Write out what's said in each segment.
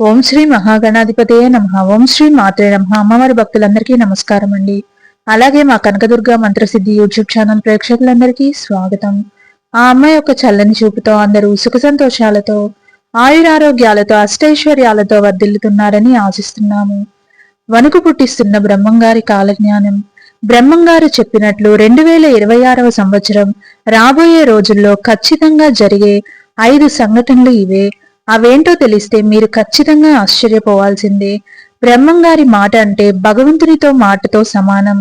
ఓం శ్రీ మహాగణాధిపతయ నమ. ఓం శ్రీ మాత్రే నమ. అమ్మవారి భక్తులందరికీ నమస్కారం అండి అలాగే మా కనకదుర్గ మంత్రసిద్ధి యూట్యూబ్ ఛానల్ ప్రేక్షకులందరికీ స్వాగతం. ఆ అమ్మాయి యొక్క చల్లని చూపుతో అందరూ సుఖ సంతోషాలతో ఆయురారోగ్యాలతో అష్టైశ్వర్యాలతో వర్ధిల్లుతున్నారని ఆశిస్తున్నాము. వణుకు పుట్టిస్తున్న బ్రహ్మంగారి కాలజ్ఞానం. బ్రహ్మంగారు చెప్పినట్లు రెండు వేల ఇరవై ఆరవ సంవత్సరం రాబోయే రోజుల్లో ఖచ్చితంగా జరిగే ఐదు సంఘటనలు ఇవే. అవేంటో తెలిస్తే మీరు ఖచ్చితంగా ఆశ్చర్యపోవాల్సిందే. బ్రహ్మంగారి మాట అంటే భగవంతునితో మాటతో సమానం.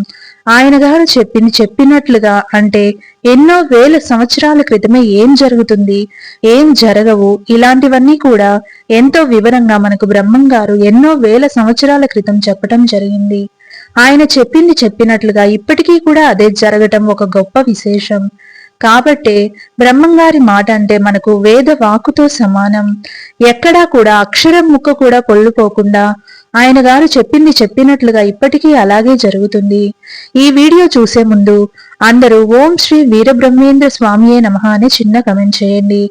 ఆయన గారు చెప్పింది చెప్పినట్లుగా అంటే ఎన్నో వేల సంవత్సరాల క్రితమే ఏం జరుగుతుంది ఏం జరగవు ఇలాంటివన్నీ కూడా ఎంతో వివరంగా మనకు బ్రహ్మం గారు ఎన్నో వేల సంవత్సరాల క్రితం చెప్పటం జరిగింది. ఆయన చెప్పింది చెప్పినట్లుగా ఇప్పటికీ కూడా అదే జరగటం ఒక గొప్ప విశేషం. కాబట్టే బ్రహ్మంగారి మాట అంటే మనకు వేద వాకుతో సమానం. ఎక్కడా కూడా అక్షరం ముక్క కూడా పొల్లుపోకుండా ఆయన గారు చెప్పింది చెప్పినట్లుగా ఇప్పటికీ అలాగే జరుగుతుంది. ఈ వీడియో చూసే ముందు అందరూ ఓం శ్రీ వీరబ్రహ్మేంద్ర స్వామియే నమ అని చిన్న కమెంట్ చేయండి.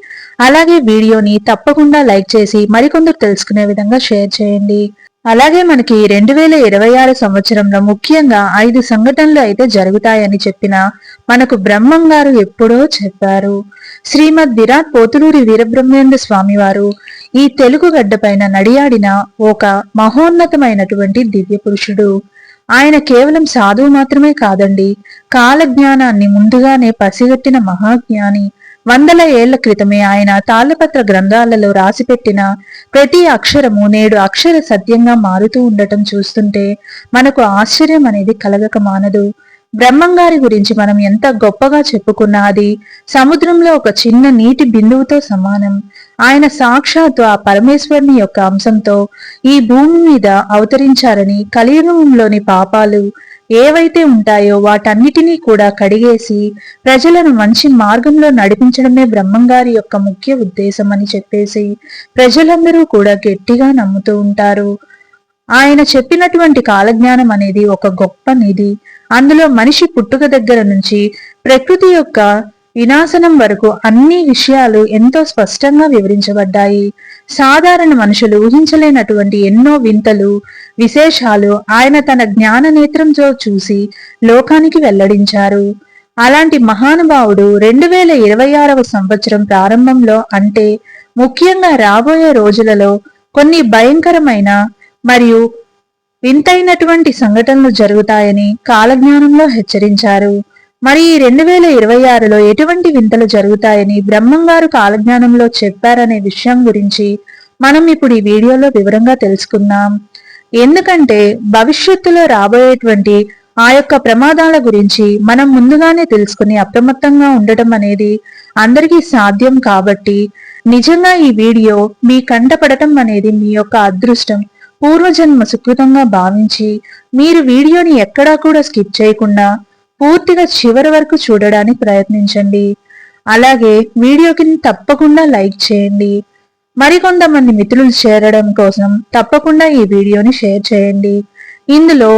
అలాగే వీడియోని తప్పకుండా లైక్ చేసి మరికొందరు తెలుసుకునే విధంగా షేర్ చేయండి. అలాగే మనకి రెండు వేల ఇరవై ఆరు సంవత్సరంలో ముఖ్యంగా ఐదు సంఘటనలు అయితే జరుగుతాయని చెప్పిన మనకు బ్రహ్మం గారు ఎప్పుడో చెప్పారు. శ్రీమద్ విరాట్ పోతులూరి వీరబ్రహ్మేంద్ర స్వామి వారు ఈ తెలుగు గడ్డపైన నడియాడిన ఒక మహోన్నతమైనటువంటి దివ్య పురుషుడు. ఆయన కేవలం సాధువు మాత్రమే కాదండి కాలజ్ఞానాన్ని ముందుగానే పసిగట్టిన మహాజ్ఞాని. వందల ఏళ్ళ క్రితమే ఆయన తాళపత్ర గ్రంథాలలో రాసిపెట్టిన ప్రతి అక్షరము నేడు అక్షర సత్యంగా మారుతూ ఉండటం చూస్తుంటే మనకు ఆశ్చర్యం అనేది కలగక మానదు. బ్రహ్మంగారి గురించి మనం ఎంత గొప్పగా చెప్పుకున్నా అది సముద్రంలో ఒక చిన్న నీటి బిందువుతో సమానం. ఆయన సాక్షాత్తు ఆ పరమేశ్వరుని యొక్క అంశంతో ఈ భూమి మీద అవతరించారని కలియుగంలోని పాపాలు ఏవైతే ఉంటాయో వాటన్నిటినీ కూడా కడిగేసి ప్రజలను మంచి మార్గంలో నడిపించడమే బ్రహ్మంగారి యొక్క ముఖ్య ఉద్దేశం అని చెప్పేసి ప్రజలందరూ కూడా గట్టిగా నమ్ముతూ ఉంటారు. ఆయన చెప్పినటువంటి కాలజ్ఞానం అనేది ఒక గొప్ప నిధి. అందులో మనిషి పుట్టుక దగ్గర నుంచి ప్రకృతి యొక్క వినాశనం వరకు అన్ని విషయాలు ఎంతో స్పష్టంగా వివరించబడ్డాయి. సాధారణ మనుషులు ఊహించలేనటువంటి ఎన్నో వింతలు విశేషాలు ఆయన తన జ్ఞాన నేత్రంతో చూసి లోకానికి వెల్లడించారు. అలాంటి మహానుభావుడు రెండు వేల ఇరవై ఆరవ సంవత్సరం ప్రారంభంలో అంటే ముఖ్యంగా రాబోయే రోజులలో కొన్ని భయంకరమైన మరియు వింతైనటువంటి సంఘటనలు జరుగుతాయని కాలజ్ఞానంలో హెచ్చరించారు. మరి ఈ రెండు వేల ఇరవై ఆరులో ఎటువంటి వింతలు జరుగుతాయని బ్రహ్మంగారు కాలజ్ఞానంలో చెప్పారనే విషయం గురించి మనం ఇప్పుడు ఈ వీడియోలో వివరంగా తెలుసుకుందాం. ఎందుకంటే భవిష్యత్తులో రాబోయేటువంటి ఆ యొక్క ప్రమాదాల గురించి మనం ముందుగానే తెలుసుకుని అప్రమత్తంగా ఉండటం అనేది అందరికీ సాధ్యం కాబట్టి నిజంగా ఈ వీడియో మీ కంటపడటం అనేది మీ యొక్క అదృష్టం. పూర్వజన్మ సుకృతంగా భావించి మీరు వీడియోని ఎక్కడా కూడా స్కిప్ చేయకుండా పూర్తిగా చివరి వరకు చూడడానికి ప్రయత్నించండి. అలాగే వీడియోకి తప్పకుండా లైక్ చేయండి. మరికొంతమంది మిత్రులు చేరడం కోసం తప్పకుండా ఈ వీడియోని షేర్ చేయండి. ఇందులో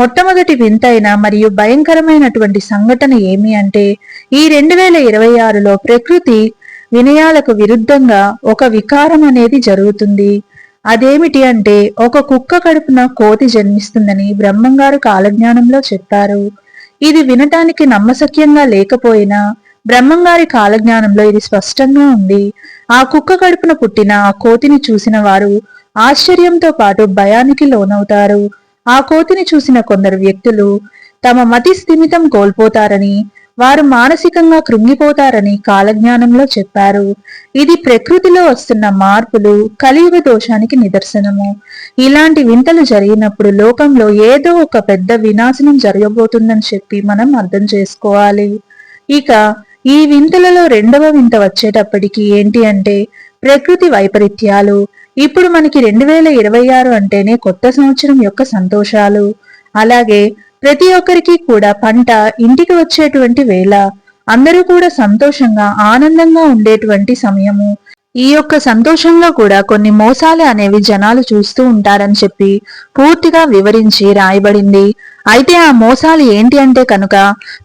మొట్టమొదటి వింతైన మరియు భయంకరమైనటువంటి సంఘటన ఏమి అంటే ఈ రెండు వేల ఇరవై ఆరులో ప్రకృతి వినయాలకు విరుద్ధంగా ఒక వికారం అనేది జరుగుతుంది. అదేమిటి అంటే ఒక కుక్క కడుపున కోతి జన్మిస్తుందని బ్రహ్మంగారు కాలజ్ఞానంలో చెప్పారు. ఇది వినటానికి నమ్మశక్యంగా లేకపోయినా బ్రహ్మంగారి కాలజ్ఞానంలో ఇది స్పష్టంగా ఉంది. ఆ కుక్క కడుపున పుట్టిన ఆ కోతిని చూసిన వారు ఆశ్చర్యంతో పాటు భయానికి లోనవుతారు. ఆ కోతిని చూసిన కొందరు వ్యక్తులు తమ మతి స్థిమితం కోల్పోతారని వారు మానసికంగా కృంగిపోతారని కాలజ్ఞానంలో చెప్పారు. ఇది ప్రకృతిలో వస్తున్న మార్పులు కలియుగ దోషానికి నిదర్శనము. ఇలాంటి వింతలు జరిగినప్పుడు లోకంలో ఏదో ఒక పెద్ద వినాశనం జరగబోతుందని చెప్పి మనం అర్థం చేసుకోవాలి. ఇక ఈ వింతలలో రెండవ వింత వచ్చేటప్పటికి ఏంటి అంటే ప్రకృతి వైపరీత్యాలు. ఇప్పుడు మనకి రెండు వేల ఇరవై ఆరు అంటేనే కొత్త సంవత్సరం యొక్క సంతోషాలు. అలాగే ప్రతి ఒక్కరికి కూడా పంట ఇంటికి వచ్చేటువంటి వేళ అందరూ కూడా సంతోషంగా ఆనందంగా ఉండేటువంటి సమయము. ఈ యొక్క సంతోషంలో కూడా కొన్ని మోసాలు అనేవి జనాలు చూస్తూ ఉంటారని చెప్పి పూర్తిగా వివరించి రాయబడింది. అయితే ఆ మోసాలు ఏంటి అంటే కనుక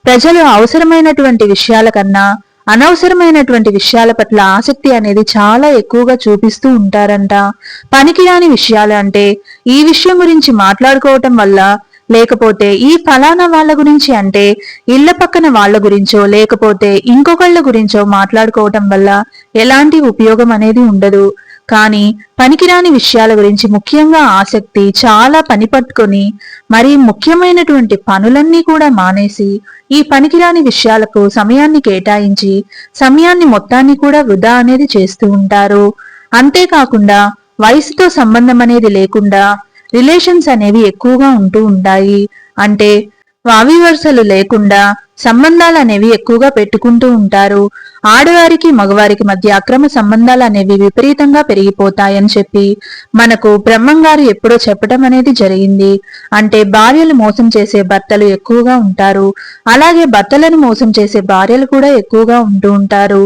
ప్రజలు అవసరమైనటువంటి విషయాల కన్నా అనవసరమైనటువంటి విషయాల పట్ల ఆసక్తి అనేది చాలా ఎక్కువగా చూపిస్తూ ఉంటారంట. పనికిరాని విషయాలు అంటే ఈ విషయం గురించి మాట్లాడుకోవటం వల్ల లేకపోతే ఈ ఫలానా వాళ్ళ గురించి అంటే ఇళ్ళ పక్కన వాళ్ళ గురించో లేకపోతే ఇంకొకళ్ళ గురించో మాట్లాడుకోవటం వల్ల ఎలాంటి ఉపయోగం అనేది ఉండదు. కానీ పనికిరాని విషయాల గురించి ముఖ్యంగా ఆసక్తి చాలా పని పట్టుకొని మరి ముఖ్యమైనటువంటి పనులన్నీ కూడా మానేసి ఈ పనికిరాని విషయాలకు సమయాన్ని కేటాయించి సమయాన్ని మొత్తాన్ని కూడా వృధా అనేది చేస్తూ ఉంటారు. అంతేకాకుండా వయసుతో సంబంధం అనేది లేకుండా రిలేషన్స్ అనేవి ఎక్కువగా ఉంటూ ఉంటాయి. అంటే వావివరుసలు లేకుండా సంబంధాలు అనేవి ఎక్కువగా పెట్టుకుంటూ ఉంటారు. ఆడవారికి మగవారికి మధ్య అక్రమ సంబంధాలు అనేవి విపరీతంగా పెరిగిపోతాయని చెప్పి మనకు బ్రహ్మంగారు ఎప్పుడో చెప్పడం అనేది జరిగింది. అంటే భార్యలు మోసం చేసే భర్తలు ఎక్కువగా ఉంటారు. అలాగే భర్తలను మోసం చేసే భార్యలు కూడా ఎక్కువగా ఉంటూ ఉంటారు.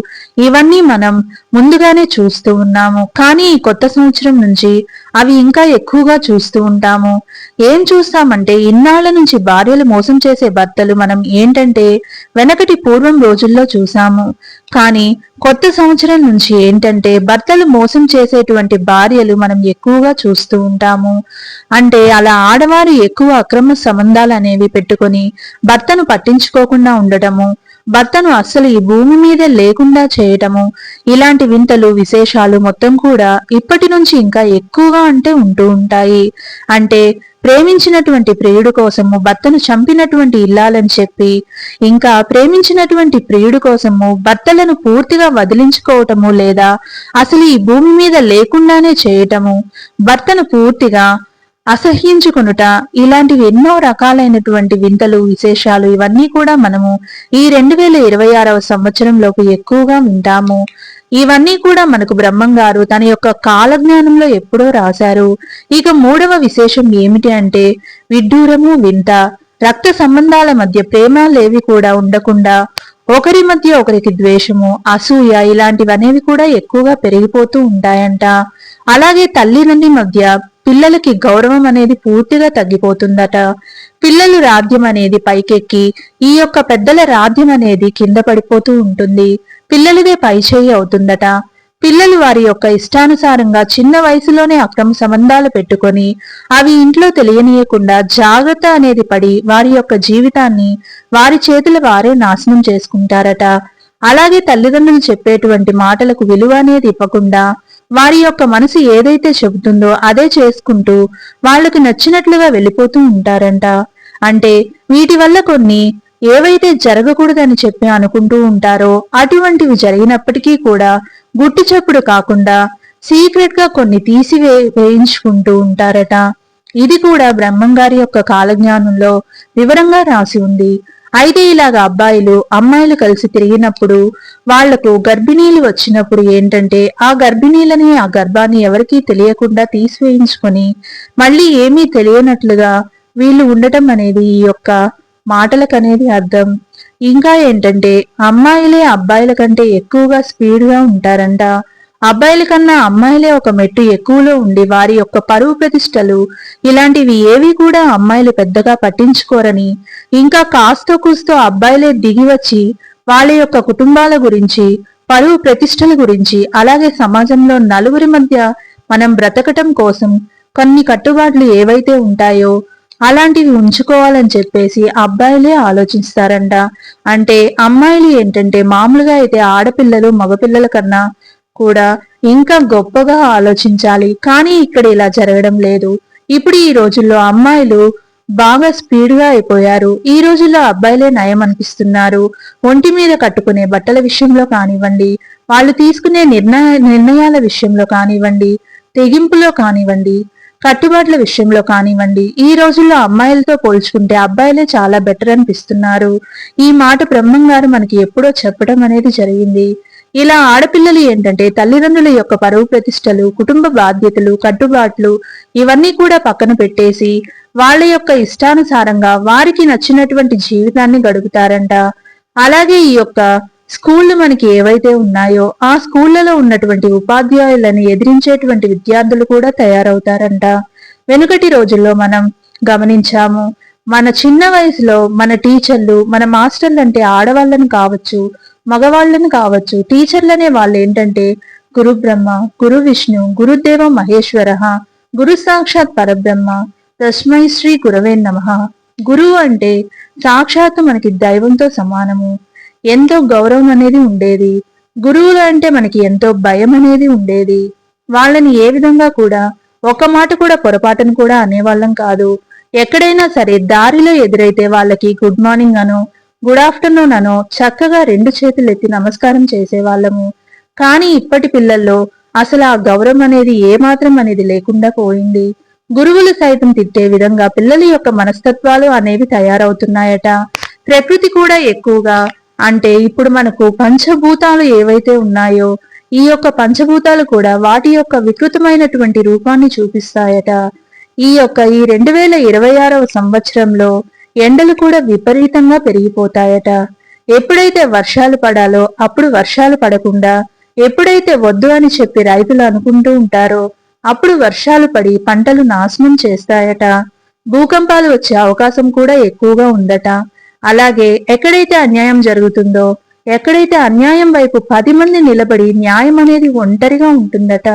ఇవన్నీ మనం ముందుగానే చూస్తూ ఉన్నాము. కానీ ఈ కొత్త సంవత్సరం నుంచి అవి ఇంకా ఎక్కువగా చూస్తూ ఉంటాము. ఏం చూస్తామంటే ఇన్నాళ్ళ నుంచి భార్యలు మోసం చేసే భర్తలు మనం ఏంటంటే వెనకటి పూర్వం రోజుల్లో చూశాము. కానీ కొత్త సంవత్సరం నుంచి ఏంటంటే భర్తలు మోసం చేసేటువంటి భార్యలు మనం ఎక్కువగా చూస్తూ ఉంటాము. అంటే అలా ఆడవారు ఎక్కువ అక్రమ సంబంధాలు అనేవి పెట్టుకొని భర్తను పట్టించుకోకుండా ఉండటము భర్తను అస్సలు ఈ భూమి మీద లేకుండా చేయటము ఇలాంటి వింతలు విశేషాలు మొత్తం కూడా ఇప్పటి నుంచి ఇంకా ఎక్కువగా అంటే ఉంటూ ఉంటాయి. అంటే ప్రేమించినటువంటి ప్రియుడు కోసము భర్తను చంపినటువంటి ఇల్లాలని చెప్పి ఇంకా ప్రేమించినటువంటి ప్రియుడు కోసము భర్తలను పూర్తిగా వదిలించుకోవటము లేదా అసలు ఈ భూమి మీద లేకుండానే చేయటము భర్తను పూర్తిగా అసహ్యించుకొనుట ఇలాంటివి ఎన్నో రకాలైనటువంటి వింతలు విశేషాలు ఇవన్నీ కూడా మనము ఈ రెండు వేల ఇరవై ఆరవ సంవత్సరంలోకి ఎక్కువగా వింటాము. ఇవన్నీ కూడా మనకు బ్రహ్మంగారు తన యొక్క కాలజ్ఞానంలో ఎప్పుడో రాశారు. ఇక మూడవ విశేషం ఏమిటి అంటే విడ్డూరము వింత. రక్త సంబంధాల మధ్య ప్రేమాలేవి కూడా ఉండకుండా ఒకరి మధ్య ఒకరికి ద్వేషము అసూయ ఇలాంటివనేవి కూడా ఎక్కువగా పెరిగిపోతూ ఉంటాయంట. అలాగే తల్లిదండ్రి మధ్య పిల్లలకి గౌరవం అనేది పూర్తిగా తగ్గిపోతుందట. పిల్లలు రాధ్యం అనేది పైకెక్కి ఈ యొక్క పెద్దల రాధ్యం అనేది కింద పడిపోతూ ఉంటుంది. పిల్లలదే పైచేయి అవుతుందట. పిల్లలు వారి యొక్క ఇష్టానుసారంగా చిన్న వయసులోనే అక్రమ సంబంధాలు పెట్టుకొని అవి ఇంట్లో తెలియనీయకుండా జాగ్రత్త అనేది పడి వారి యొక్క జీవితాన్ని వారి చేతుల వారే నాశనం చేసుకుంటారట. అలాగే తల్లిదండ్రులు చెప్పేటువంటి మాటలకు విలువ అనేది ఇవ్వకుండా వారి యొక్క మనసు ఏదైతే చెబుతుందో అదే చేసుకుంటూ వాళ్ళకి నచ్చినట్లుగా వెళ్ళిపోతూ ఉంటారంట. అంటే వీటి వల్ల కొన్ని ఏవైతే జరగకూడదని చెప్పి అనుకుంటూ ఉంటారో అటువంటివి జరిగినప్పటికీ కూడా గుట్టు చప్పుడు కాకుండా సీక్రెట్గా కొన్ని తీసివే వేయించుకుంటూ ఉంటారట. ఇది కూడా బ్రహ్మంగారి యొక్క కాలజ్ఞానంలో వివరంగా రాసి ఉంది. అయితే ఇలాగ అబ్బాయిలు అమ్మాయిలు కలిసి తిరిగినప్పుడు వాళ్ళకు గర్భిణీలు వచ్చినప్పుడు ఏంటంటే ఆ గర్భిణీలని ఆ గర్భాన్ని ఎవరికీ తెలియకుండా తీసివేయించుకొని మళ్ళీ ఏమీ తెలియనట్లుగా వీళ్ళు ఉండటం అనేది ఈ యొక్క మాటలకనేది అర్థం. ఇంకా ఏంటంటే అమ్మాయిలే అబ్బాయిల కంటే ఎక్కువగా స్పీడ్గా ఉంటారంట. అబ్బాయిల కన్నా అమ్మాయిలే ఒక మెట్టు ఎక్కువలో ఉండి వారి యొక్క పరువు ప్రతిష్టలు ఇలాంటివి ఏవి కూడా అమ్మాయిలు పెద్దగా పట్టించుకోరని. ఇంకా కాస్తో కూస్తో అబ్బాయిలే దిగి వచ్చి వాళ్ళ యొక్క కుటుంబాల గురించి పరువు ప్రతిష్టల గురించి అలాగే సమాజంలో నలుగురి మధ్య మనం బ్రతకటం కోసం కొన్ని కట్టుబాట్లు ఏవైతే ఉంటాయో అలాంటివి ఉంచుకోవాలని చెప్పేసి అబ్బాయిలే ఆలోచిస్తారంట. అంటే అమ్మాయిలు ఏంటంటే మామూలుగా అయితే ఆడపిల్లలు మగపిల్లల కన్నా కూడా ఇంకా గొప్పగా ఆలోచించాలి. కానీ ఇక్కడ ఇలా జరగడం లేదు. ఇప్పుడు ఈ రోజుల్లో అమ్మాయిలు బాగా స్పీడ్గా అయిపోయారు. ఈ రోజుల్లో అబ్బాయిలే నయం అనిపిస్తున్నారు. ఒంటి మీద కట్టుకునే బట్టల విషయంలో కానివ్వండి వాళ్ళు తీసుకునే నిర్ణయ నిర్ణయాల విషయంలో కానివ్వండి తెగింపులో కానివ్వండి కట్టుబాట్ల విషయంలో కానివ్వండి ఈ రోజుల్లో అమ్మాయిలతో పోల్చుకుంటే అబ్బాయిలే చాలా బెటర్ అనిపిస్తున్నారు. ఈ మాట బ్రహ్మం గారు మనకి ఎప్పుడో చెప్పడం అనేది జరిగింది. ఇలా ఆడపిల్లలు ఏంటంటే తల్లిదండ్రుల యొక్క పరువు ప్రతిష్టలు కుటుంబ బాధ్యతలు కట్టుబాట్లు ఇవన్నీ కూడా పక్కన పెట్టేసి వాళ్ళ యొక్క ఇష్టానుసారంగా వారికి నచ్చినటువంటి జీవితాన్ని గడుపుతారంట. అలాగే ఈ యొక్క స్కూళ్ళు మనకి ఏవైతే ఉన్నాయో ఆ స్కూళ్ళలో ఉన్నటువంటి ఉపాధ్యాయులను ఎదిరించేటువంటి విద్యార్థులు కూడా తయారవుతారంట. వెనుకటి రోజుల్లో మనం గమనించాము మన చిన్న వయసులో మన టీచర్లు మన మాస్టర్లు అంటే ఆడవాళ్ళని కావచ్చు మగవాళ్ళని కావచ్చు టీచర్లనే వాళ్ళు ఏంటంటే గురు బ్రహ్మ గురు విష్ణు గురుదేవ మహేశ్వర గురు సాక్షాత్ పరబ్రహ్మ తస్మై శ్రీ గురవే నమ. గురువు అంటే సాక్షాత్తు మనకి దైవంతో సమానము. ఎంతో గౌరవం అనేది ఉండేది. గురువులు అంటే మనకి ఎంతో భయం అనేది ఉండేది. వాళ్ళని ఏ విధంగా కూడా ఒక మాట కూడా పొరపాటును కూడా అనేవాళ్ళం కాదు. ఎక్కడైనా సరే దారిలో ఎదురైతే వాళ్ళకి గుడ్ మార్నింగ్ అను గుడ్ ఆఫ్టర్నూన్ అనో చక్కగా రెండు చేతులు ఎత్తి నమస్కారం చేసేవాళ్ళము. కానీ ఇప్పటి పిల్లల్లో అసలు ఆ గౌరవం అనేది ఏమాత్రం అనేది లేకుండా పోయింది. గురువులు సైతం తిట్టే విధంగా పిల్లల యొక్క మనస్తత్వాలు అనేవి తయారవుతున్నాయట. ప్రకృతి కూడా ఎక్కువగా అంటే ఇప్పుడు మనకు పంచభూతాలు ఏవైతే ఉన్నాయో ఈ యొక్క పంచభూతాలు కూడా వాటి యొక్క వికృతమైనటువంటి రూపాన్ని చూపిస్తాయట. ఈ యొక్క ఈ రెండు వేల ఇరవై ఆరవ సంవత్సరంలో ఎండలు కూడా విపరీతంగా పెరిగిపోతాయట. ఎప్పుడైతే వర్షాలు పడాలో అప్పుడు వర్షాలు పడకుండా ఎప్పుడైతే వద్దు అని చెప్పి రైతులు అనుకుంటూ ఉంటారో అప్పుడు వర్షాలు పడి పంటలు నాశనం చేస్తాయట. భూకంపాలు వచ్చే అవకాశం కూడా ఎక్కువగా ఉందట. అలాగే ఎక్కడైతే అన్యాయం జరుగుతుందో ఎక్కడైతే అన్యాయం వైపు పది మంది నిలబడి న్యాయం అనేది ఒంటరిగా ఉంటుందట.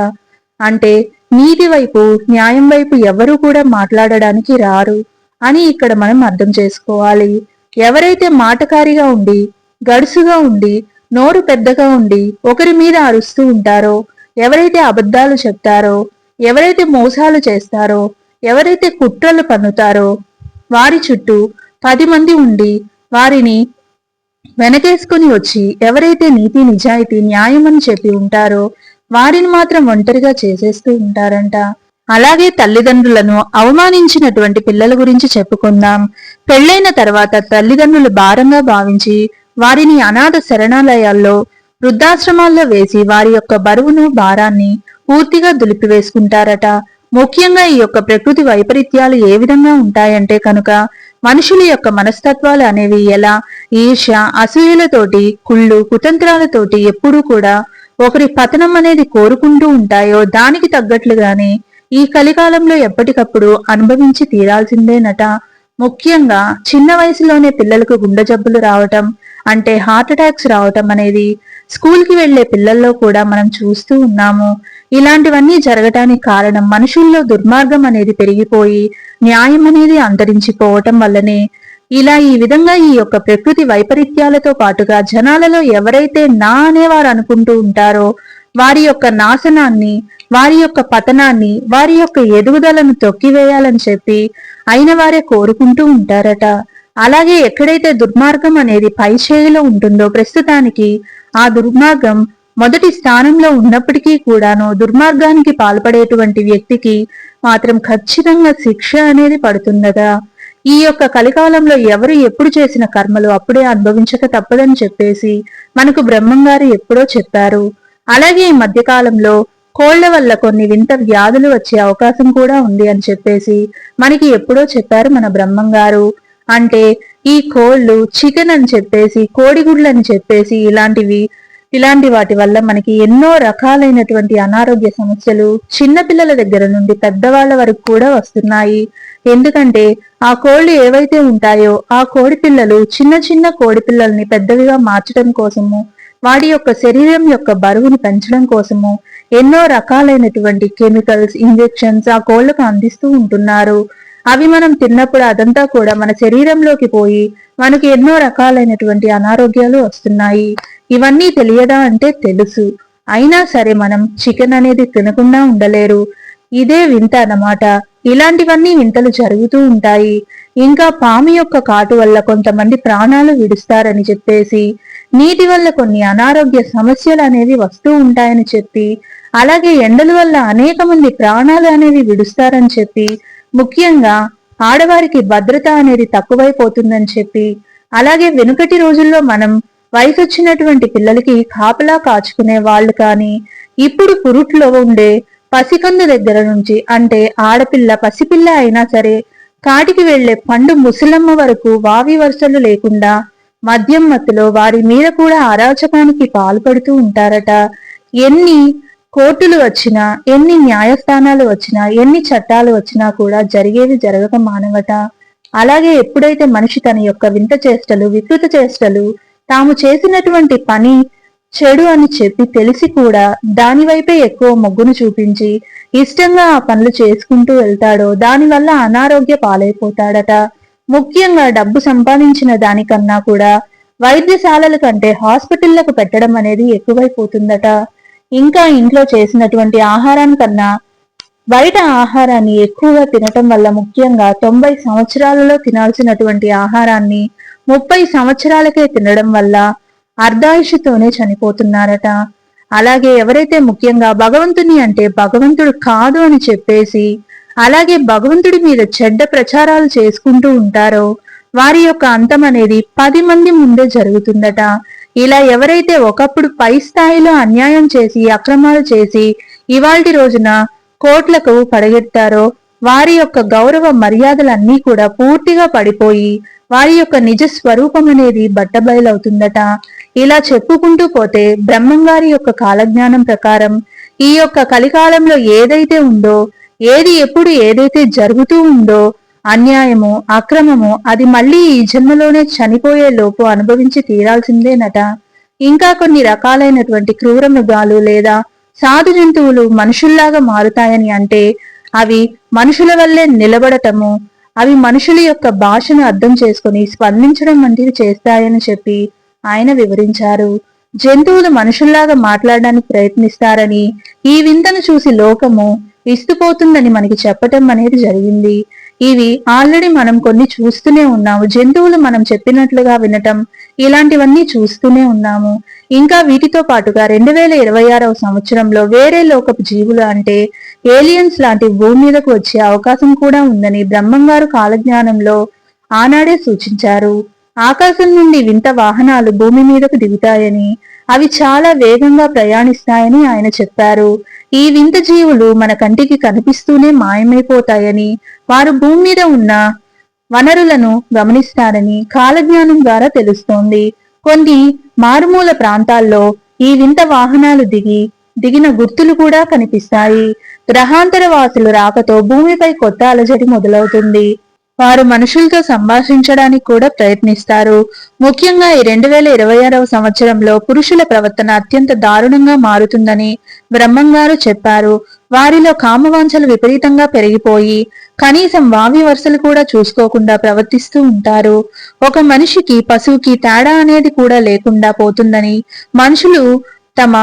అంటే నీతి వైపు న్యాయం వైపు ఎవరు కూడా మాట్లాడడానికి రారు అని ఇక్కడ మనం అర్థం చేసుకోవాలి. ఎవరైతే మాటకారిగా ఉండి గడుసుగా ఉండి నోరు పెద్దగా ఉండి ఒకరి మీద అరుస్తూ ఉంటారో ఎవరైతే అబద్ధాలు చెప్తారో ఎవరైతే మోసాలు చేస్తారో ఎవరైతే కుట్రలు పన్నుతారో వారి చుట్టూ పది మంది ఉండి వారిని వెనకేసుకుని వచ్చి ఎవరైతే నీతి నిజాయితీ న్యాయం అని చెప్పి ఉంటారో వారిని మాత్రం ఒంటరిగా చేసేస్తూ ఉంటారంట. అలాగే తల్లిదండ్రులను అవమానించినటువంటి పిల్లల గురించి చెప్పుకుందాం. పెళ్ళైన తర్వాత తల్లిదండ్రులు భారంగా భావించి వారిని అనాథ శరణాలయాల్లో వృద్ధాశ్రమాల్లో వేసి వారి యొక్క బరువును భారాన్ని పూర్తిగా దులిపివేసుకుంటారట. ముఖ్యంగా ఈ యొక్క ప్రకృతి వైపరీత్యాలు ఏ విధంగా ఉంటాయంటే కనుక మనుషుల యొక్క మనస్తత్వాలు అనేవి ఎలా? ఈర్ష్య అసూయలతోటి కుళ్ళు కుతంత్రాలతోటి ఎప్పుడూ కూడా ఒకరి పతనం అనేది కోరుకుంటూ ఉంటాయో? దానికి తగ్గట్లుగానే ఈ కలికాలంలో ఎప్పటికప్పుడు అనుభవించి తీరాల్సిందేనట ముఖ్యంగా చిన్న వయసులోనే పిల్లలకు గుండె జబ్బులు రావటం అంటే హార్ట్ అటాక్స్ రావటం అనేది స్కూల్కి వెళ్ళే పిల్లల్లో కూడా మనం చూస్తూ ఉన్నాము. ఇలాంటివన్నీ జరగటానికి కారణం మనుషుల్లో దుర్మార్గం అనేది పెరిగిపోయి న్యాయం అనేది అంతరించిపోవటం వల్లనే. ఇలా ఈ విధంగా ఈ యొక్క ప్రకృతి వైపరీత్యాలతో పాటుగా జనాలలో ఎవరైతే నా అనేవారు అనుకుంటూ ఉంటారో వారి యొక్క నాశనాన్ని వారి యొక్క పతనాన్ని వారి యొక్క ఎదుగుదలను తొక్కివేయాలని చెప్పి అయిన వారే కోరుకుంటూ ఉంటారట. అలాగే ఎక్కడైతే దుర్మార్గం అనేది పై చేయిలో ఉంటుందో ప్రస్తుతానికి ఆ దుర్మార్గం మొదటి స్థానంలో ఉన్నప్పటికీ కూడాను దుర్మార్గానికి పాల్పడేటువంటి వ్యక్తికి మాత్రం ఖచ్చితంగా శిక్ష అనేది పడుతుందగా ఈ యొక్క కలికాలంలో ఎవరు ఎప్పుడు చేసిన కర్మలు అప్పుడే అనుభవించక తప్పదని చెప్పేసి మనకు బ్రహ్మంగారు ఎప్పుడో చెప్పారు. అలాగే ఈ మధ్యకాలంలో కోళ్ళ వల్ల కొన్ని వింత వ్యాధులు వచ్చే అవకాశం కూడా ఉంది అని చెప్పేసి మనకి ఎప్పుడో చెప్పారు మన బ్రహ్మంగారు. అంటే ఈ కోళ్ళు చికెన్ అని చెప్పేసి కోడిగుడ్లు అని చెప్పేసి ఇలాంటివి ఇలాంటి వాటి వల్ల మనకి ఎన్నో రకాలైనటువంటి అనారోగ్య సమస్యలు చిన్నపిల్లల దగ్గర నుండి పెద్దవాళ్ళ వరకు కూడా వస్తున్నాయి. ఎందుకంటే ఆ కోళ్ళు ఏవైతే ఉంటాయో ఆ కోడి పిల్లలు చిన్న చిన్న కోడి పిల్లల్ని పెద్దవిగా మార్చడం కోసము వాడి యొక్క శరీరం యొక్క బరువును పెంచడం కోసము ఎన్నో రకాలైనటువంటి కెమికల్స్ ఇంజెక్షన్స్ ఆ కోళ్ళకు అందిస్తూ ఉంటున్నారు. అవి మనం తిన్నప్పుడు అదంతా కూడా మన శరీరంలోకి పోయి మనకి ఎన్నో రకాలైనటువంటి అనారోగ్యాలు వస్తున్నాయి. ఇవన్నీ తెలియదా అంటే తెలుసు. అయినా సరే మనం చికెన్ అనేది తినకుండా ఉండలేరు. ఇదే వింత అన్నమాట. ఇలాంటివన్నీ వింతలు జరుగుతూ ఉంటాయి. ఇంకా పాము యొక్క కాటు వల్ల కొంతమంది ప్రాణాలు విడుస్తారని చెప్పేసి నీటి వల్ల కొన్ని అనారోగ్య సమస్యలు అనేవి వస్తూ ఉంటాయని చెప్పి అలాగే ఎండల వల్ల అనేక మంది ప్రాణాలు అనేవి విడుస్తారని చెప్పి ముఖ్యంగా ఆడవారికి భద్రత అనేది తక్కువైపోతుందని చెప్పి అలాగే వెనుకటి రోజుల్లో మనం వయసు వచ్చినటువంటి పిల్లలకి కాపలా కాచుకునే వాళ్ళు కానీ ఇప్పుడు పురుట్లో ఉండే పసికందు దగ్గర నుంచి అంటే ఆడపిల్ల పసిపిల్ల అయినా సరే కాటికి వెళ్ళే పండు ముసలమ్మ వరకు వావి వరుసలు లేకుండా మద్యం మత్తులో వారి మీద కూడా అరాచకానికి పాల్పడుతూ ఉంటారట. ఎన్ని కోర్టులు వచ్చినా ఎన్ని న్యాయస్థానాలు వచ్చినా ఎన్ని చట్టాలు వచ్చినా కూడా జరిగేది జరగక మానవట. అలాగే ఎప్పుడైతే మనిషి తన యొక్క వింత చేష్టలు వికృత చేష్టలు తాము చేసినటువంటి పని చెడు అని చెప్పి తెలిసి కూడా దాని వైపే ఎక్కువ మొగ్గును చూపించి ఇష్టంగా ఆ పనులు చేసుకుంటూ వెళ్తాడో దానివల్ల అనారోగ్య పాలైపోతాడట. ముఖ్యంగా డబ్బు సంపాదించిన దానికన్నా కూడా వైద్యశాలల కంటే హాస్పిటళ్ళకు పెట్టడం అనేది ఎక్కువైపోతుందట. ఇంకా ఇంట్లో చేసినటువంటి ఆహారానికన్నా బయట ఆహారాన్ని ఎక్కువగా తినటం వల్ల ముఖ్యంగా తొంభై సంవత్సరాలలో తినాల్సినటువంటి ఆహారాన్ని ముప్పై సంవత్సరాలకే తినడం వల్ల అర్ధాయుషుతోనే చనిపోతున్నారట. అలాగే ఎవరైతే ముఖ్యంగా భగవంతుని అంటే భగవంతుడు కాదు అని చెప్పేసి అలాగే భగవంతుడి మీద చెడ్డ ప్రచారాలు చేసుకుంటూ ఉంటారో వారి యొక్క అంతం అనేది పది మంది ముందే జరుగుతుందట. ఇలా ఎవరైతే ఒకప్పుడు పై స్థాయిలో అన్యాయం చేసి అక్రమాలు చేసి ఇవాల్టి రోజున కోట్లకు పడగెత్తారో వారి యొక్క గౌరవ మర్యాదలన్నీ కూడా పూర్తిగా పడిపోయి వారి యొక్క నిజ స్వరూపం అనేది బట్టబయలవుతుందట. ఇలా చెప్పుకుంటూ పోతే బ్రహ్మంగారి యొక్క కాలజ్ఞానం ప్రకారం ఈ యొక్క కలికాలంలో ఏదైతే ఉందో ఏది ఎప్పుడు ఏదైతే జరుగుతూ ఉందో అన్యాయము అక్రమము అది మళ్ళీ ఈ జన్మలోనే చనిపోయే లోపు అనుభవించి తీరాల్సిందేనట ఇంకా కొన్ని రకాలైనటువంటి క్రూర మృగాలు లేదా సాధు జంతువులు మనుషుల్లాగా మారుతాయని అంటే అవి మనుషుల వల్లే నిలబడటము అవి మనుషుల యొక్క భాషను అర్థం చేసుకుని స్పందించడం వంటివి చేస్తాయని చెప్పి ఆయన వివరించారు. జంతువులు మనుషుల్లాగా మాట్లాడడానికి ప్రయత్నిస్తారని ఈ వింతను చూసి లోకము ఇస్తుపోతుందని మనకి చెప్పటం అనేది జరిగింది. ఇవి ఆల్రెడీ మనం కొన్ని చూస్తూనే ఉన్నాము. జంతువులు మనం చెప్పినట్లుగా వినటం ఇలాంటివన్నీ చూస్తూనే ఉన్నాము. ఇంకా వీటితో పాటుగా రెండు వేల ఇరవై ఆరవ సంవత్సరంలో వేరే లోకపు జీవులు అంటే ఏలియన్స్ లాంటి భూమి మీదకు వచ్చే అవకాశం కూడా ఉందని బ్రహ్మంగారు కాలజ్ఞానంలో ఆనాడే సూచించారు. ఆకాశం నుండి వింత వాహనాలు భూమి మీదకు దిగుతాయని అవి చాలా వేగంగా ప్రయాణిస్తాయని ఆయన చెప్పారు. ఈ వింత జీవులు మన కంటికి కనిపిస్తూనే మాయమైపోతాయని వారు భూమి మీద ఉన్న వనరులను గమనిస్తారని కాలజ్ఞానం ద్వారా తెలుస్తోంది. కొన్ని మారుమూల ప్రాంతాల్లో ఈ వింత వాహనాలు దిగి దిగిన గుర్తులు కూడా కనిపిస్తాయి. గ్రహాంతర వాసులు రాకతో భూమిపై కొత్త అలజడి మొదలవుతుంది. వారు మనుషులతో సంభాషించడానికి కూడా ప్రయత్నిస్తారు. ముఖ్యంగా ఈ రెండు వేల ఇరవై ఆరవ సంవత్సరంలో పురుషుల ప్రవర్తన అత్యంత దారుణంగా మారుతుందని బ్రహ్మంగారు చెప్పారు. వారిలో కామవాంఛలు విపరీతంగా పెరిగిపోయి కనీసం వావి వరుసలు కూడా చూసుకోకుండా ప్రవర్తిస్తూ ఉంటారు. ఒక మనిషికి పశువుకి తేడా అనేది కూడా లేకుండా పోతుందని మనుషులు తమ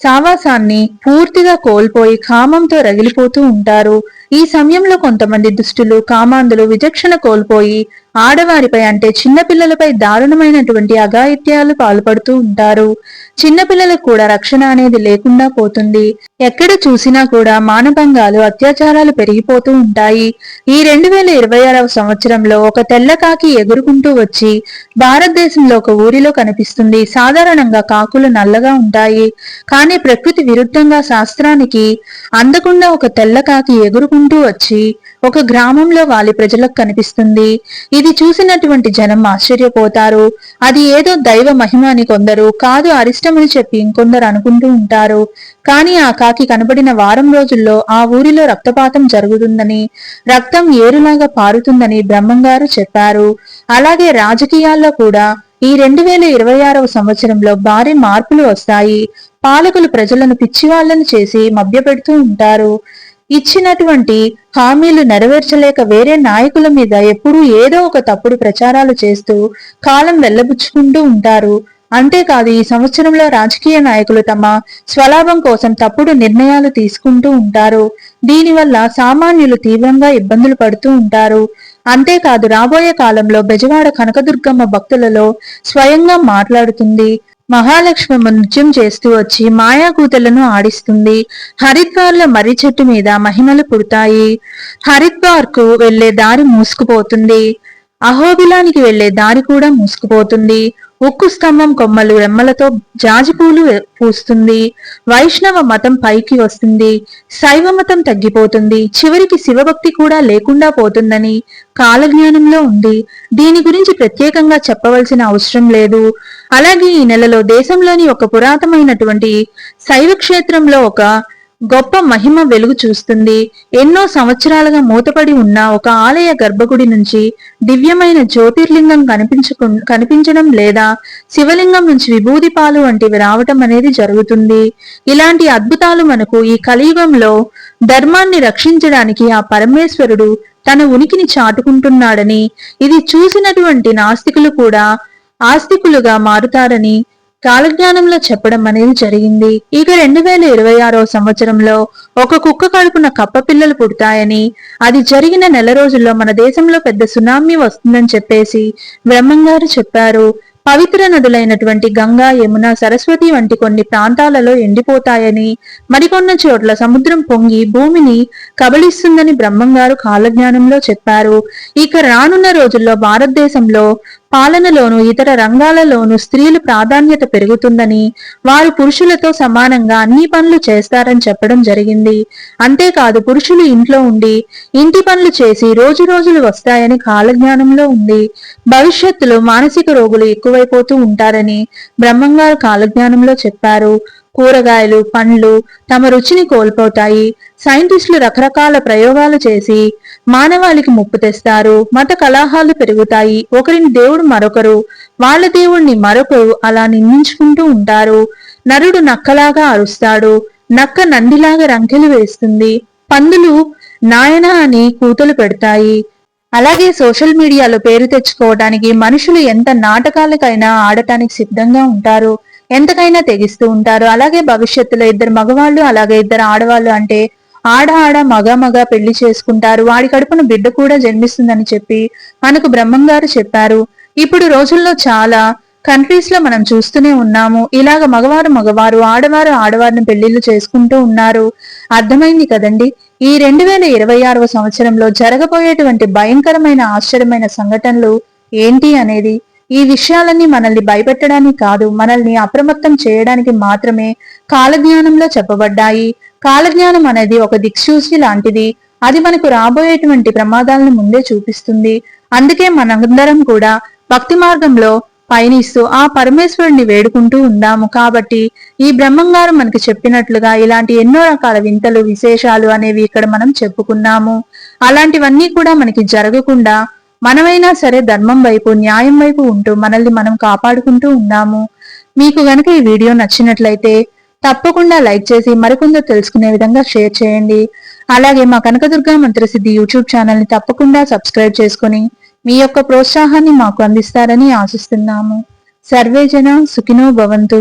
సావాసాన్ని పూర్తిగా కోల్పోయి కామంతో రగిలిపోతూ ఉంటారు. ఈ సమయంలో కొంతమంది దుష్టులు కామాంధులు విచక్షణ కోల్పోయి ఆడవారిపై అంటే చిన్నపిల్లలపై దారుణమైనటువంటి అఘాయిత్యాలు పాల్పడుతూ ఉంటారు. చిన్నపిల్లలకు కూడా రక్షణ అనేది లేకుండా పోతుంది. ఎక్కడ చూసినా కూడా మానభంగాలు అత్యాచారాలు పెరిగిపోతూ ఉంటాయి. ఈ రెండు వేల ఇరవై ఆరవ సంవత్సరంలో ఒక తెల్లకాకి ఎగురుకుంటూ వచ్చి భారతదేశంలో ఒక ఊరిలో కనిపిస్తుంది. సాధారణంగా కాకులు నల్లగా ఉంటాయి. కానీ ప్రకృతి విరుద్ధంగా శాస్త్రానికి అందకుండా ఒక తెల్లకాకి ఎగురుకుంటూ వచ్చి ఒక గ్రామంలో వాలి ప్రజలకు కనిపిస్తుంది. ఇది చూసినటువంటి జనం ఆశ్చర్యపోతారు. అది ఏదో దైవ మహిమ అని కొందరు కాదు అరిష్టమని చెప్పి ఇంకొందరు అనుకుంటూ ఉంటారు. కానీ ఆ కాకి కనబడిన వారం రోజుల్లో ఆ ఊరిలో రక్తపాతం జరుగుతుందని రక్తం ఏరులాగా పారుతుందని బ్రహ్మంగారు చెప్పారు. అలాగే రాజకీయాల్లో కూడా ఈ రెండు వేల ఇరవై ఆరవ సంవత్సరంలో భారీ మార్పులు వస్తాయి. పాలకులు ప్రజలను పిచ్చివాళ్ళను చేసి మభ్యపెడుతూ ఉంటారు. ఇచ్చినటువంటి హామీలు నెరవేర్చలేక వేరే నాయకుల మీద ఎప్పుడూ ఏదో ఒక తప్పుడు ప్రచారాలు చేస్తూ కాలం వెల్లబుచ్చుకుంటూ ఉంటారు. అంతేకాదు ఈ సంవత్సరంలో రాజకీయ నాయకులు తమ స్వలాభం కోసం తప్పుడు నిర్ణయాలు తీసుకుంటూ ఉంటారు. దీనివల్ల సామాన్యులు తీవ్రంగా ఇబ్బందులు పడుతూ ఉంటారు. అంతేకాదు రాబోయే కాలంలో బెజవాడ కనకదుర్గమ్మ భక్తులలో స్వయంగా మాట్లాడుతుంది. మహాలక్ష్మి నృత్యం చేస్తూ వచ్చి మాయాకూతలను ఆడిస్తుంది. హరిద్వార్లో మర్రి చెట్టు మీద మహిమలు పుడతాయి. హరిద్వార్కు వెళ్ళే దారి మూసుకుపోతుంది. అహోబిలానికి వెళ్ళే దారి కూడా మూసుకుపోతుంది. ఉక్కు స్తంభం కొమ్మలు రెమ్మలతో జాజిపూలు పూస్తుంది. వైష్ణవ మతం పైకి వస్తుంది. శైవ మతం తగ్గిపోతుంది. చివరికి శివభక్తి కూడా లేకుండా పోతుందని కాలజ్ఞానంలో ఉంది. దీని గురించి ప్రత్యేకంగా చెప్పవలసిన అవసరం లేదు. అలాగే ఈ నెలలో దేశంలోని ఒక పురాతనమైనటువంటి శైవ క్షేత్రంలో ఒక గొప్ప మహిమ వెలుగు చూస్తుంది. ఎన్నో సంవత్సరాలుగా మూతపడి ఉన్న ఒక ఆలయ గర్భగుడి నుంచి దివ్యమైన జ్యోతిర్లింగం కనిపించకు కనిపించడం లేదా శివలింగం నుంచి విభూది పాలు వంటివి రావటం అనేది జరుగుతుంది. ఇలాంటి అద్భుతాలు మనకు ఈ కలియుగంలో ధర్మాన్ని రక్షించడానికి ఆ పరమేశ్వరుడు తన ఉనికిని చాటుకుంటున్నాడని ఇది చూసినటువంటి నాస్తికులు కూడా ఆస్తికులుగా మారుతారని కాలజ్ఞానంలో చెప్పడం అనేది జరిగింది. ఇక రెండు వేల ఇరవై ఆరో సంవత్సరంలో ఒక కుక్క కడుపున కప్ప పిల్లలు పుడతాయని అది జరిగిన నెల రోజుల్లో మన దేశంలో పెద్ద సునామీ వస్తుందని చెప్పేసి బ్రహ్మంగారు చెప్పారు. పవిత్ర నదులైనటువంటి గంగా యమున సరస్వతి వంటి కొన్ని ప్రాంతాలలో ఎండిపోతాయని మరికొన్న చోట్ల సముద్రం పొంగి భూమిని కబలిస్తుందని బ్రహ్మంగారు కాలజ్ఞానంలో చెప్పారు. ఇక రానున్న రోజుల్లో భారతదేశంలో పాలనలోను ఇతర రంగాలలోను స్త్రీలు ప్రాధాన్యత పెరుగుతుందని వారు పురుషులతో సమానంగా అన్ని పనులు చేస్తారని చెప్పడం జరిగింది. అంతేకాదు పురుషులు ఇంట్లో ఉండి ఇంటి పనులు చేసి రోజు రోజులు వస్తాయని కాలజ్ఞానంలో ఉంది. భవిష్యత్తులో మానసిక రోగులు ఎక్కువైపోతూ ఉంటారని బ్రహ్మంగారు కాలజ్ఞానంలో చెప్పారు. కూరగాయలు పండ్లు తమ రుచిని కోల్పోతాయి. సైంటిస్టులు రకరకాల ప్రయోగాలు చేసి మానవాళికి ముప్పు తెస్తారు. మత కలహాలు పెరుగుతాయి. ఒకరిని దేవుడు మరొకరు వాళ్ళ దేవుణ్ణి మరొకరు అలా నిందించుకుంటూ ఉంటారు. నరుడు నక్కలాగా అరుస్తాడు. నక్క నందిలాగా రంకెలు వేస్తుంది. పందులు నాయన అని కూతలు పెడతాయి. అలాగే సోషల్ మీడియాలో పేరు తెచ్చుకోవడానికి మనుషులు ఎంత నాటకాలకైనా ఆడటానికి సిద్ధంగా ఉంటారు. ఎంతకైనా తెగిస్తూ ఉంటారు. అలాగే భవిష్యత్తులో ఇద్దరు మగవాళ్ళు అలాగే ఇద్దరు ఆడవాళ్ళు అంటే ఆడ ఆడ మగ మగ పెళ్ళి చేసుకుంటారు. వాడి కడుపున బిడ్డ కూడా జన్మిస్తుందని చెప్పి మనకు బ్రహ్మంగారు చెప్పారు. ఇప్పుడు రోజుల్లో చాలా కంట్రీస్లో మనం చూస్తూనే ఉన్నాము. ఇలాగ మగవారు మగవారు ఆడవారు ఆడవారిని పెళ్ళిళ్ళు చేసుకుంటూ ఉన్నారు. అర్థమైంది కదండి? ఈ రెండు వేల ఇరవై ఆరవ సంవత్సరంలో జరగబోయేటువంటి భయంకరమైన ఆశ్చర్యమైన సంఘటనలు ఏంటి అనేది ఈ విషయాలన్నీ మనల్ని భయపెట్టడానికి కాదు మనల్ని అప్రమత్తం చేయడానికి మాత్రమే కాలజ్ఞానంలో చెప్పబడ్డాయి. కాలజ్ఞానం అనేది ఒక దిక్సూచి లాంటిది. అది మనకు రాబోయేటువంటి ప్రమాదాలను ముందే చూపిస్తుంది. అందుకే మనందరం కూడా భక్తి మార్గంలో పయనిస్తూ ఆ పరమేశ్వరుణ్ణి వేడుకుంటూ ఉందాము. కాబట్టి ఈ బ్రహ్మంగారు మనకి చెప్పినట్లుగా ఇలాంటి ఎన్నో రకాల వింతలు విశేషాలు అనేవి ఇక్కడ మనం చెప్పుకున్నాము. అలాంటివన్నీ కూడా మనకి జరగకుండా మనమైనా సరే ధర్మం వైపు న్యాయం వైపు ఉంటూ మనల్ని మనం కాపాడుకుంటూ ఉన్నాము. మీకు గనక ఈ వీడియో నచ్చినట్లయితే తప్పకుండా లైక్ చేసి మరికొందరు తెలుసుకునే విధంగా షేర్ చేయండి. అలాగే మా కనకదుర్గా మంత్రసిద్ధి యూట్యూబ్ ఛానల్ని తప్పకుండా సబ్స్క్రైబ్ చేసుకుని మీ యొక్క ప్రోత్సాహాన్ని మాకు అందిస్తారని ఆశిస్తున్నాము. సర్వేజన సుఖినో భవంతు.